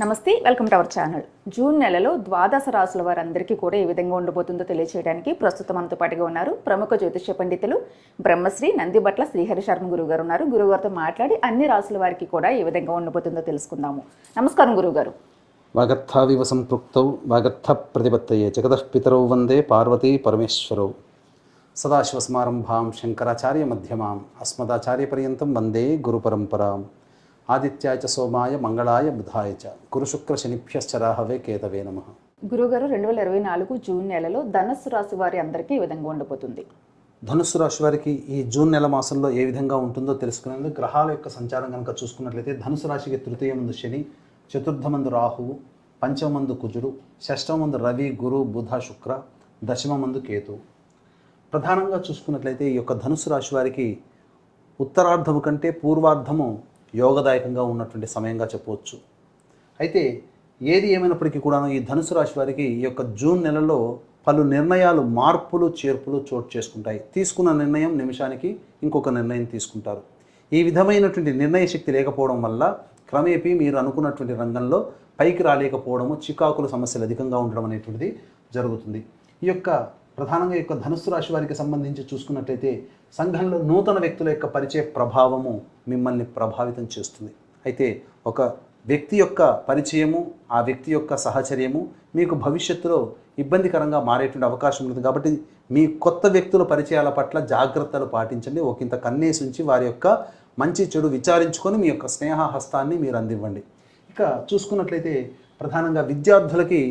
Namaste welcome to our channel. June నెలలో ద్వాదశ రాసుల వారందరికీ కూడా ఏ విధంగా ఉండబోతుందో తెలియచేయడానికి ప్రస్తుతం మనతో పాటుగా ఉన్నారు ప్రముఖ జ్యోతిష్య పండితులు బ్రహ్మశ్రీ నందిబట్ల శ్రీహరి శర్మ గురుగారు ఉన్నారు. గురుగారితో మాట్లాడి అన్ని రాసుల వారికి కూడా ఏ విధంగా ఉండబోతుందో తెలుసుకుందాము. నమస్కారం గురుగారు వాగర్థావివ సంపృక్తౌ వాగర్థ ప్రతిపత్తయే జగదఃపితరౌ వందే పార్వతీ పరమేశ్వరౌ. సదాశివసమారంభాం శంకరాచార్య మధ్యమాం అస్మదాచార్యపర్యంతం వందే గురుపరంపరాం. ఆదిత్యాయ చ సోమాయ మంగళాయ బుధాయ చ. గురుశుక్ర శనిభ్యశ్చరాహవే కేతవే నమ. గురుగారు రెండు వేల ఇరవై నాలుగు జూన్ నెలలో ధనస్సు రాశి వారి అందరికీ ఏ విధంగా ఉండబోతుంది. ధనుస్సు రాశి వారికి ఈ జూన్ నెల మాసంలో ఏ విధంగా ఉంటుందో తెలుసుకునేందుకు గ్రహాల యొక్క సంచారం కనుక చూసుకున్నట్లయితే ధనుసు రాశికి తృతీయ మందు శని చతుర్థమందు రాహువు పంచమందు కుజుడు షష్టమందు రవి గురు బుధ శుక్ర దశమమందు కేతు. ప్రధానంగా చూసుకున్నట్లయితే ఈ యొక్క ధనుసు రాశి వారికి ఉత్తరార్ధము కంటే పూర్వార్ధము యోగదాయకంగా ఉన్నటువంటి సమయంగా చెప్పవచ్చు. అయితే ఏది ఏమైనప్పటికీ కూడాను ఈ ధనుసు రాశి వారికి ఈ యొక్క జూన్ నెలలో పలు నిర్ణయాలు మార్పులు చేర్పులు చోటు చేసుకుంటాయి. తీసుకున్న నిర్ణయం నిమిషానికి ఇంకొక నిర్ణయం తీసుకుంటారు. ఈ విధమైనటువంటి నిర్ణయ శక్తి లేకపోవడం వల్ల క్రమేపీ మీరు అనుకున్నటువంటి రంగంలో పైకి రాలేకపోవడము చికాకుల సమస్యలు అధికంగా ఉండడం అనేటువంటిది జరుగుతుంది. ఈ యొక్క ప్రధానంగా యొక్క ధనుస్సు రాశి వారికి సంబంధించి చూసుకున్నట్లయితే సంఘంలో నూతన వ్యక్తుల యొక్క పరిచయ ప్రభావము మిమ్మల్ని ప్రభావితం చేస్తుంది. అయితే ఒక వ్యక్తి యొక్క పరిచయము ఆ వ్యక్తి యొక్క సహచర్యము మీకు భవిష్యత్తులో ఇబ్బందికరంగా మారేటువంటి అవకాశం ఉంటుంది. కాబట్టి మీ కొత్త వ్యక్తుల పరిచయాల పట్ల జాగ్రత్తలు పాటించండి. ఒకంత కన్నేసి ఉంచి వారి యొక్క మంచి చెడు విచారించుకొని మీ యొక్క స్నేహ హస్తాన్ని మీరు అందివ్వండి. ఇక చూసుకున్నట్లయితే ప్రధానంగా విద్యార్థులకి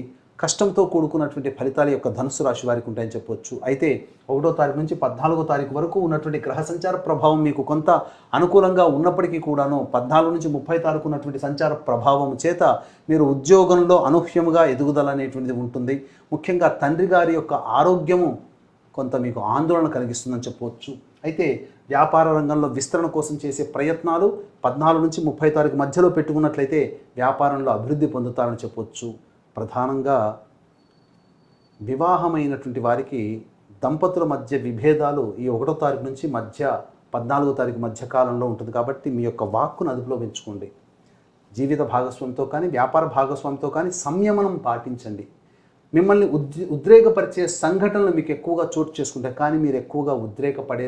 కష్టంతో కూడుకున్నటువంటి ఫలితాలు యొక్క ధనుసు రాశి వారికి ఉంటాయని చెప్పొచ్చు. అయితే ఒకటో తారీఖు నుంచి పద్నాలుగో తారీఖు వరకు ఉన్నటువంటి గ్రహ సంచార ప్రభావం మీకు కొంత అనుకూలంగా ఉన్నప్పటికీ కూడాను పద్నాలుగు నుంచి ముప్పై తారీఖు ఉన్నటువంటి సంచార ప్రభావం చేత మీరు ఉద్యోగంలో అనూహ్యముగా ఎదుగుదల అనేటువంటిది ఉంటుంది. ముఖ్యంగా తండ్రి గారి యొక్క ఆరోగ్యము కొంత మీకు ఆందోళన కలిగిస్తుందని చెప్పవచ్చు అయితే వ్యాపార రంగంలో విస్తరణ కోసం చేసే ప్రయత్నాలు పద్నాలుగు నుంచి ముప్పై తారీఖు మధ్యలో పెట్టుకున్నట్లయితే వ్యాపారంలో అభివృద్ధి పొందుతారని చెప్పవచ్చు ప్రధానంగా వివాహమైనటువంటి వారికి దంపతుల మధ్య విభేదాలు ఈ ఒకటో తారీఖు నుంచి మధ్య పద్నాలుగో తారీఖు మధ్య కాలంలో ఉంటుంది కాబట్టి మీ యొక్క వాక్కును అదుపులో పెంచుకోండి. జీవిత భాగస్వామితో కానీ వ్యాపార భాగస్వామితో కానీ సంయమనం పాటించండి. మిమ్మల్ని ఉద్ ఉద్రేకపరిచే సంఘటనలు మీకు ఎక్కువగా చోటు చేసుకుంటాయి. కానీ మీరు ఎక్కువగా ఉద్రేకపడే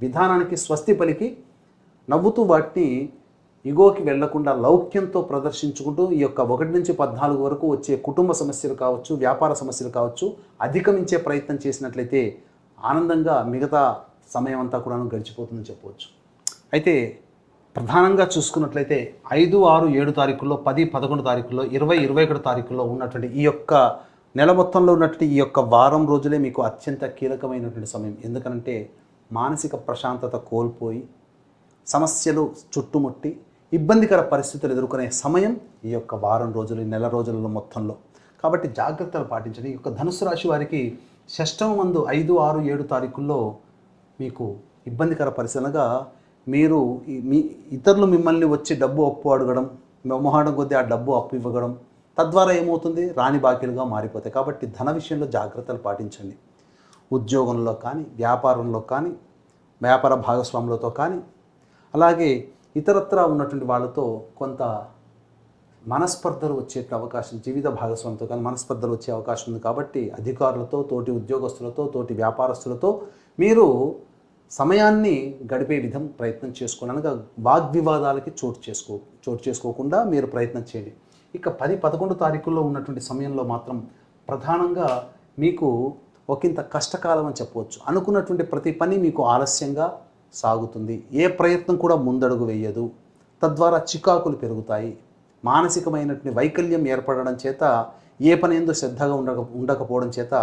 విధానానికి స్వస్తి పలికి నవ్వుతూ వాటిని ఇగోకి వెళ్ళకుండా లౌక్యంతో ప్రదర్శించుకుంటూ ఈ యొక్క ఒకటి నుంచి పద్నాలుగు వరకు వచ్చే కుటుంబ సమస్యలు కావచ్చు వ్యాపార సమస్యలు కావచ్చు అధిగమించే ప్రయత్నం చేసినట్లయితే ఆనందంగా మిగతా సమయం అంతా కూడా గడిచిపోతుందని చెప్పవచ్చు. అయితే ప్రధానంగా చూసుకున్నట్లయితే ఐదు ఆరు ఏడు తారీఖుల్లో పది పదకొండు తారీఖుల్లో ఇరవై ఇరవై ఒకటి తారీఖుల్లో ఉన్నటువంటి ఈ యొక్క నెల మొత్తంలో ఉన్నటువంటి ఈ యొక్క వారం రోజులే మీకు అత్యంత కీలకమైనటువంటి సమయం. ఎందుకంటే మానసిక ప్రశాంతత కోల్పోయి సమస్యలు చుట్టుముట్టి ఇబ్బందికర పరిస్థితులు ఎదుర్కొనే సమయం ఈ యొక్క వారం రోజులు నెల రోజులలో మొత్తంలో. కాబట్టి జాగ్రత్తలు పాటించండి. ఈ యొక్క ధనుసు రాశి వారికి షష్టమ మందు ఐదు ఆరు ఏడు తారీఖుల్లో మీకు ఇబ్బందికర పరిశీలనగా మీరు మీ ఇతరులు మిమ్మల్ని వచ్చి డబ్బు అప్పు అడగడం మొహమాటం కొద్దీ ఆ డబ్బు అప్పు ఇవ్వడం తద్వారా ఏమవుతుంది? రాణి బాకీలుగా మారిపోతాయి. కాబట్టి ధన విషయంలో జాగ్రత్తలు పాటించండి. ఉద్యోగంలో కానీ వ్యాపారంలో కానీ వ్యాపార భాగస్వాములతో కానీ అలాగే ఇతరత్రా ఉన్నటువంటి వాళ్ళతో కొంత మనస్పర్ధలు వచ్చే అవకాశం జీవిత భాగస్వామితో కానీ మనస్పర్ధలు వచ్చే అవకాశం ఉంది. కాబట్టి అధికారులతో తోటి ఉద్యోగస్తులతో తోటి వ్యాపారస్తులతో మీరు సమయాన్ని గడిపే విధం ప్రయత్నం చేసుకోండి. అనగా వాగ్వివాదాలకి చోటు చేసుకో చోటు చేసుకోకుండా మీరు ప్రయత్నం చేయండి. ఇక పది పదకొండు తారీఖుల్లో ఉన్నటువంటి సమయంలో మాత్రం ప్రధానంగా మీకు ఒకంత కష్టకాలం అని చెప్పవచ్చు. అనుకున్నటువంటి ప్రతి పని మీకు ఆలస్యంగా సాగుతుంది. ఏ ప్రయత్నం కూడా ముందడుగు వేయదు. తద్వారా చికాకులు పెరుగుతాయి. మానసికమైనటువంటి వైకల్యం ఏర్పడడం చేత ఏ పని ఏందో శ్రద్ధగా ఉండక ఉండకపోవడం చేత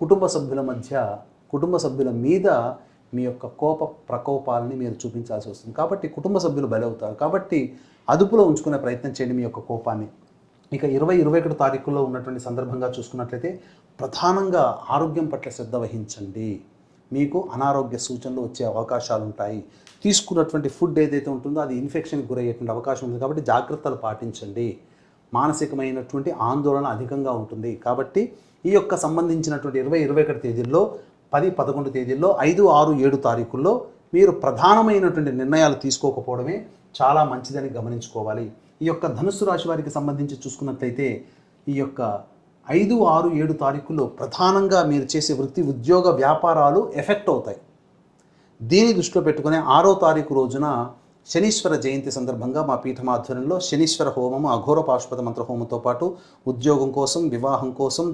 కుటుంబ సభ్యుల మధ్య కుటుంబ సభ్యుల మీద మీ యొక్క కోప ప్రకోపాలని మీరు చూపించాల్సి వస్తుంది. కాబట్టి కుటుంబ సభ్యులు బలవుతారు. కాబట్టి అదుపులో ఉంచుకునే ప్రయత్నం చేయండి మీ యొక్క కోపాన్ని. ఇక ఇరవై ఇరవై ఒకటి తారీఖుల్లో ఉన్నటువంటి సందర్భంగా చూసుకున్నట్లయితే ప్రధానంగా ఆరోగ్యం పట్ల శ్రద్ధ వహించండి. మీకు అనారోగ్య సూచనలు వచ్చే అవకాశాలు ఉంటాయి. తీసుకున్నటువంటి ఫుడ్ ఏదైతే ఉంటుందో అది ఇన్ఫెక్షన్కి గురయ్యేటువంటి అవకాశం ఉంది కాబట్టి జాగ్రత్తలు పాటించండి. మానసికమైనటువంటి ఆందోళన అధికంగా ఉంటుంది. కాబట్టి ఈ యొక్క సంబంధించినటువంటి ఇరవై ఇరవై ఒకటి తేదీల్లో పది పదకొండు తేదీల్లో ఐదు ఆరు ఏడు తారీఖుల్లో మీరు ప్రధానమైనటువంటి నిర్ణయాలు తీసుకోకపోవడమే చాలా మంచిదని గమనించుకోవాలి. ఈ యొక్క ధనుస్సు రాశి వారికి సంబంధించి చూసుకున్నట్లయితే ఈ యొక్క ఐదు ఆరు ఏడు తారీఖుల్లో ప్రధానంగా మీరు చేసే వృత్తి ఉద్యోగ వ్యాపారాలు ఎఫెక్ట్ అవుతాయి. దీని దృష్టిలో పెట్టుకునే ఆరో తారీఖు రోజున శనీశ్వర జయంతి సందర్భంగా మా పీఠమాధ్వర్యంలో శనీశ్వర హోమము అఘోర పాశుపత మంత్ర హోమంతో పాటు ఉద్యోగం కోసం వివాహం కోసం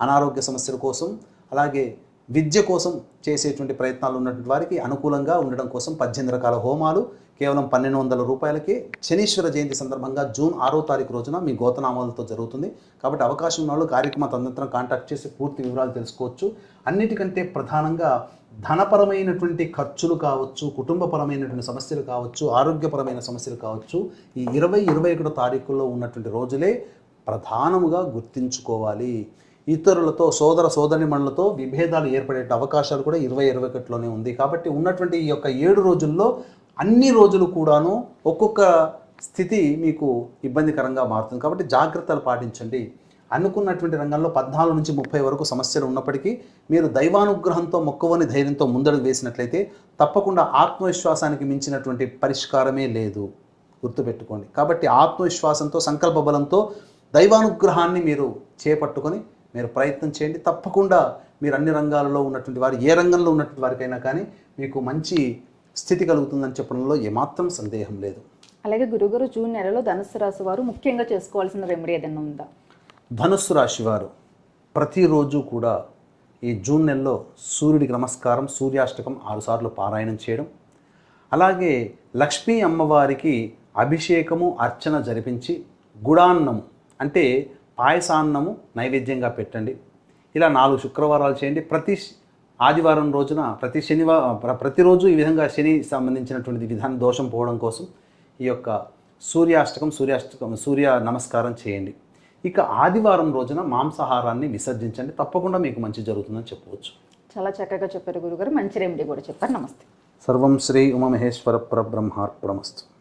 అనారోగ్య సమస్యల కోసం అలాగే విద్య కోసం చేసేటువంటి ప్రయత్నాలు ఉన్నటువంటి వారికి అనుకూలంగా ఉండడం కోసం పద్దెనిమిది రకాల హోమాలు కేవలం పన్నెండు వందల రూపాయలకి శనీశ్వర జయంతి సందర్భంగా జూన్ ఆరో తారీఖు రోజున మీ గోతనామాలతో జరుగుతుంది. కాబట్టి అవకాశం ఉన్న వాళ్ళు కార్యక్రమ తదనంతరం కాంటాక్ట్ చేసి పూర్తి వివరాలు తెలుసుకోవచ్చు. అన్నిటికంటే ప్రధానంగా ధనపరమైనటువంటి ఖర్చులు కావచ్చు కుటుంబపరమైనటువంటి సమస్యలు కావచ్చు ఆరోగ్యపరమైన సమస్యలు కావచ్చు ఈ ఇరవై ఇరవై ఒకటో తారీఖుల్లో ఉన్నటువంటి రోజులే ప్రధానముగా గుర్తించుకోవాలి. ఇతరులతో సోదర సోదరిమణులతో విభేదాలు ఏర్పడే అవకాశాలు కూడా ఇరవై ఇరవై ఒకటిలోనే ఉంది. కాబట్టి ఉన్నటువంటి ఈ యొక్క ఏడు రోజుల్లో అన్ని రోజులు కూడాను ఒక్కొక్క స్థితి మీకు ఇబ్బందికరంగా మారుతుంది. కాబట్టి జాగ్రత్తలు పాటించండి. అనుకున్నటువంటి రంగంలో పద్నాలుగు నుంచి ముప్పై వరకు సమస్యలు ఉన్నప్పటికీ మీరు దైవానుగ్రహంతో మొక్కవని ధైర్యంతో ముందడుగు వేసినట్లయితే తప్పకుండా ఆత్మవిశ్వాసానికి మించినటువంటి పరిష్కారమే లేదు. గుర్తుపెట్టుకోండి. కాబట్టి ఆత్మవిశ్వాసంతో సంకల్ప బలంతో దైవానుగ్రహాన్ని మీరు చేపట్టుకొని మీరు ప్రయత్నం చేయండి. తప్పకుండా మీరు అన్ని రంగాలలో ఉన్నటువంటి వారు ఏ రంగంలో ఉన్నటువంటి వారికైనా కానీ మీకు మంచి స్థితి కలుగుతుందని చెప్పడంలో ఏమాత్రం సందేహం లేదు. అలాగే గురుగారు జూన్ నెలలో ధనుసు రాశి వారు ముఖ్యంగా చేసుకోవాల్సిన రెమెడీ ఏదైనా ఉందా? ధనుస్సు రాశి వారు ప్రతిరోజు కూడా ఈ జూన్ నెలలో సూర్యుడికి నమస్కారం సూర్యాష్టకం ఆరుసార్లు పారాయణం చేయడం. అలాగే లక్ష్మీ అమ్మవారికి అభిషేకము అర్చన జరిపించి గుడాన్నము అంటే పాయసాన్నము నైవేద్యంగా పెట్టండి. ఇలా నాలుగు శుక్రవారాలు చేయండి. ప్రతి ఆదివారం రోజున ప్రతి శనివారం ప్రతిరోజు ఈ విధంగా శని సంబంధించినటువంటి విధాన దోషం పోవడం కోసం ఈ యొక్క సూర్యాష్టకం సూర్యాష్టకం సూర్య నమస్కారం చేయండి. ఇక ఆదివారం రోజున మాంసాహారాన్ని విసర్జించండి. తప్పకుండా మీకు మంచి జరుగుతుందని చెప్పవచ్చు. చాలా చక్కగా చెప్పారు గురుగారు. మంచి రెమెడీ కూడా చెప్పారు. నమస్తే. సర్వం శ్రీ ఉమమహేశ్వర పరబ్రహ్మార్పణమస్తు.